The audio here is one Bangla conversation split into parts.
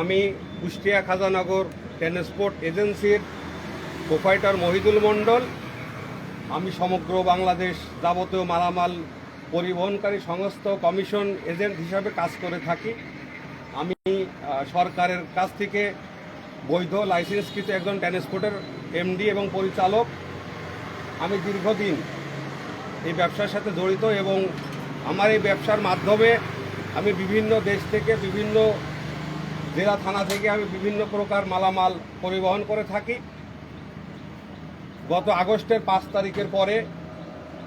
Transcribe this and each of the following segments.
আমি কুষ্টিয়া খাজানগর ট্রান্সপোর্ট এজেন্সির প্রোপাইটার মহিদুল মণ্ডল। আমি সমগ্র বাংলাদেশ যাবতীয় মালামাল পরিবহনকারী সংস্থা কমিশন এজেন্ট হিসাবে কাজ করে থাকি। আমি সরকারের কাছ থেকে বৈধ লাইসেন্সকৃত একজন ট্রান্সপোর্টের এমডি এবং পরিচালক। আমি দীর্ঘদিন এই ব্যবসার সাথে জড়িত এবং আমার এই ব্যবসার মাধ্যমে আমি বিভিন্ন দেশ থেকে বিভিন্ন জেলা থানা থেকে আমি বিভিন্ন প্রকার মালামাল পরিবহন করে থাকি। গত আগস্টের পাঁচ তারিখের পরে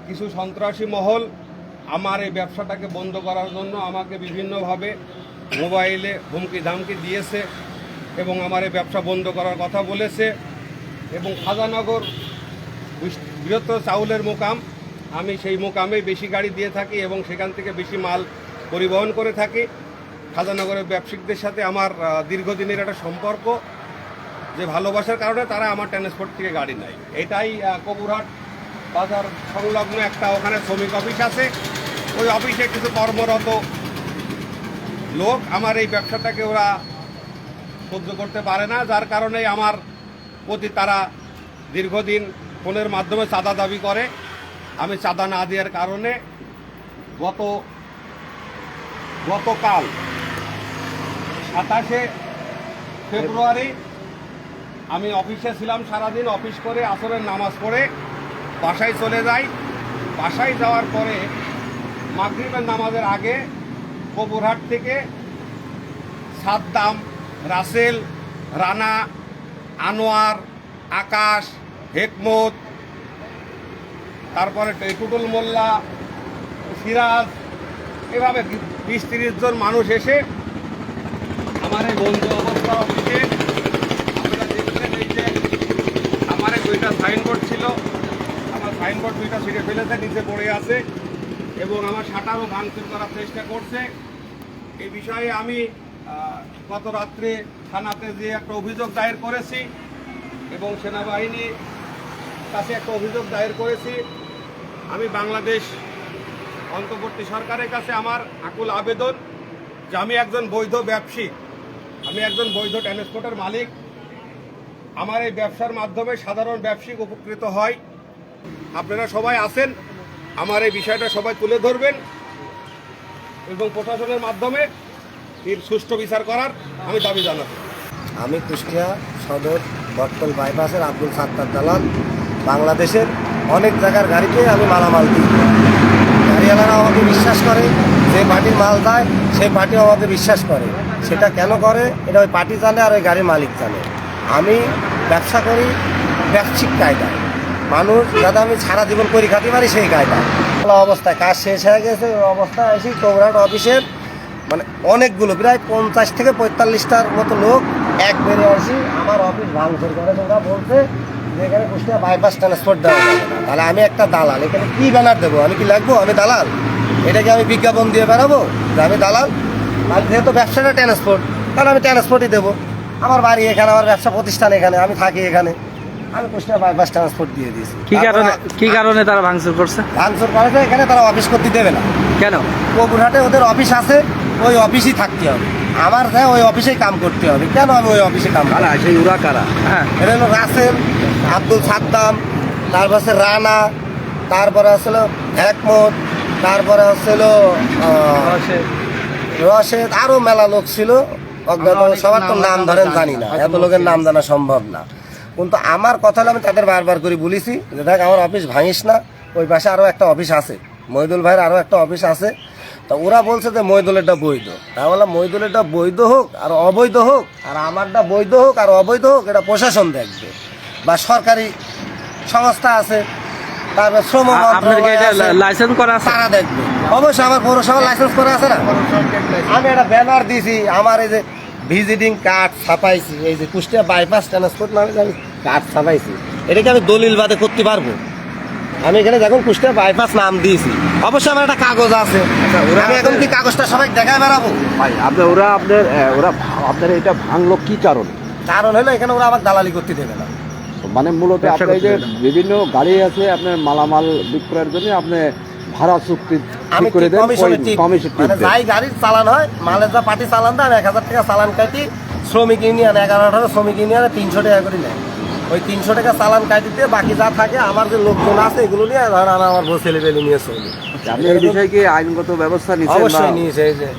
কিছু সন্ত্রাসী মহল আমার এই ব্যবসাটাকে বন্ধ করার জন্য আমাকে বিভিন্নভাবে মোবাইলে হুমকি ধামকি দিয়েছে এবং আমার এই ব্যবসা বন্ধ করার কথা বলেছে এবং খাজানগর বৃহত্তর চাউলের মোকাম, আমি সেই মোকামে বেশি গাড়ি দিয়ে থাকি এবং সেখান থেকে বেশি মাল পরিবহন করে থাকি। খাজানগরের ব্যবসায়িকদের সাথে আমার দীর্ঘদিনের একটা সম্পর্ক, যে ভালোবাসার কারণে তারা আমার ট্রান্সপোর্ট থেকে গাড়ি নেয়। এটাই কবুরহাট বাজার সংলগ্ন একটা ওখানে শ্রমিক অফিস আছে। ওই অফিসে কিছু কর্মরত লোক আমার এই ব্যবসাটাকে ওরা সহ্য করতে পারে না। যার কারণে আমার প্রতি তারা দীর্ঘদিন ফোনের মাধ্যমে চাঁদা দাবি করে। আমি চাঁদা না দেওয়ার কারণে গত, গতকাল সাতাশে ফেব্রুয়ারি আমি অফিসে ছিলাম সারাদিন, অফিস করে আসরের নামাজ পড়ে বাসায় চলে যাই। বাসায় যাওয়ার পরে মাগরিবের নামাজের আগে কবুরহাট থেকে সাদ্দাম, রাসেল, রানা, আনোয়ার, আকাশ, হেকমত, তারপরে টেকুটুল মোল্লা, সিরাজ, এভাবে বিশ তিরিশ জন মানুষ এসে আমার বন্ধু অবস্থা অফিসে। আপনারা দেখছেন এই যে আমার দুইটা সাইনবোর্ড ছিল। আমার সাইনবোর্ড দুইটা ছিঁড়ে ফেলেছে, নিচে পড়ে আছে এবং আমার শাটারও ভাঙচুর করার চেষ্টা করছে। এই বিষয়ে আমি গত রাত্রে থানাতে যে একটা অভিযোগ দায়ের করেছি এবং সেনাবাহিনীর কাছে একটা অভিযোগ দায়ের করেছি, আমি বাংলাদেশ অন্তর্বর্তী সরকারের কাছে আমার আকুল আবেদন যে আমি একজন বৈধ ব্যবসায়ী। আমি একজন বৈধ ট্রান্সপোর্টের মালিক। আমার এই ব্যবসার মাধ্যমে সাধারণ ব্যবসায়িক উপকৃত হয়। আপনারা সবাই আসেন আমার এই বিষয়টা সবাই তুলে ধরবেন এবং প্রশাসনের মাধ্যমে এর সুষ্ঠু বিচার করার আমি দাবি জানাব। আমি কুষ্টিয়া সদর বটতল বাইপাসের আব্দুল সাত্তার দালাল। বাংলাদেশের অনেক জায়গার গাড়িতে আমি মালামাল দিই। গাড়িওয়ালারা আমাকে বিশ্বাস করে, যে পার্টির মাল দেয় সেই পার্টিও আমাকে বিশ্বাস করে। সেটা কেন করে? এটা ওই পার্টি জানে আর ওই গাড়ির মালিক জানে। আমি ব্যবসা করি ব্যবসায়িক কায়দা। মানুষ যাতে আমি সারা জীবন করি খাতে পারি সেই কায়দা। অবস্থায় কাজ শেষ হয়ে গেছে, ওই অবস্থায় এসে চৌরাট অফিসের মানে অনেকগুলো, প্রায় পঞ্চাশ থেকে পঁয়তাল্লিশটার মতো লোক এক বেড়ে আসি, আমার অফিস ভাঙচুর করে ওরা বলছে যে এখানে কুষ্টিয়া বাইপাস ট্রান্সপোর্ট দেওয়া যাবে না। তাহলে আমি একটা দালাল, এখানে কী ব্যানার দেবো? আমি কি লাগবো? আমি দালাল? এটাকে আমি বিজ্ঞাপন দিয়ে বেরাবো যে আমি দালাল? আর যেহেতু ব্যবসাটা ট্রান্সপোর্ট তাহলে আমি ট্রান্সপোর্টই দেবো। আমার বাড়ি এখানে আমার ব্যবসা প্রতিষ্ঠান এখানে আমি থাকি এখানে। আমি কুষ্টিয়া বাইপাস ট্রান্সপোর্ট দিয়ে দিয়েছি। কি কারণে কি কারণে তারা ভাঙচুর করছে? ভাঙচুর করেছে এখানে তারা অফিস করতে দেবে না। কেন? গোপুরহাটে ওদের অফিস আছে ওই অফিসই থাকতে হবে। আমার যা ওই অফিসেই কাম করতে হবে। কেন আমি ওই অফিসে কাম করি সেই উরা কারা? হ্যাঁ। এটা হলো রাসেল আব্দুল সাদ্দাম তারপর আছে রানা তারপরে আসলো একমত তারপরে হচ্ছিল রশেদ আরও মেলা লোক ছিল। অজ্ঞাত সবার তো নাম ধরেন জানি না। এত লোকের নাম জানা সম্ভব না। কিন্তু আমার কথা হলো আমি তাদের বারবার করে বলেছি যে দেখ আমার অফিস ভাঙিস না ওই পাশে আরও একটা অফিস আছে। মহিদুল ভাইয়ের আরও একটা অফিস আছে। তা ওরা বলছে যে মহিদুলেরটা বৈধ। তা বললাম মহিদুলেরটা বৈধ হোক আর অবৈধ হোক আর আমারটা বৈধ হোক আর অবৈধ হোক এটা প্রশাসন দেখবে বা সরকারি সংস্থা আছে। তারপর শ্রম আপনার কি এটা লাইসেন্স করা আছে? তারা দেখবে। অবশ্যই আমার পৌরসভা লাইসেন্স করা আছে না? আমি একটা ব্যানার দিয়েছি আমার এই যে ভিজিটিং কার্ড ছাপাইছি এই যে কুষ্টিয়া বাইপাস ট্রান্সপোর্ট নামে আমি কার্ড ছাপাইছি এটাকে আমি দলিল বাদে করতে পারব? আমি এখানে যখন কুষ্টিয়া বাইপাস নাম দিয়েছি। অবশ্যই আমার একটা কাগজ আছে। আমি এখন কি কাগজটা সবাই দেখায় বেড়াবো? ভাই আপনার ওরা আপনার ওরা আপনার এটা ভাঙলো কি কারণে? কারণ হলো এখানে ওরা আমার দালালি করতে দেবে না। মানে মূলত এই যে বিভিন্ন গাড়ি আছে আপনার মালামাল বিক্রয়ের জন্য আপনি ভাড়া চুক্তি আমি করে দেন কমিশনে মানে যাই গাড়ি চালান হয় মালের যা পার্টি চালান আমি এক হাজার টাকা চালান কাটি শ্রমিক ইউনিয়ন এগারো আঠারো শ্রমিক ইউনিয়নে তিনশো টাকা করে নেয়। ওই তিনশো টাকা চালান কাটিতে বাকি যা থাকে আমার যে লোকজন আছে এগুলো নিয়ে ধরেন আমার বউ ছেলে পেলে নিয়ে চলি। আপনি এই বিষয়ে কি আইনগত ব্যবস্থা নিচ্ছেন অবশ্যই নিয়েছে এই যে।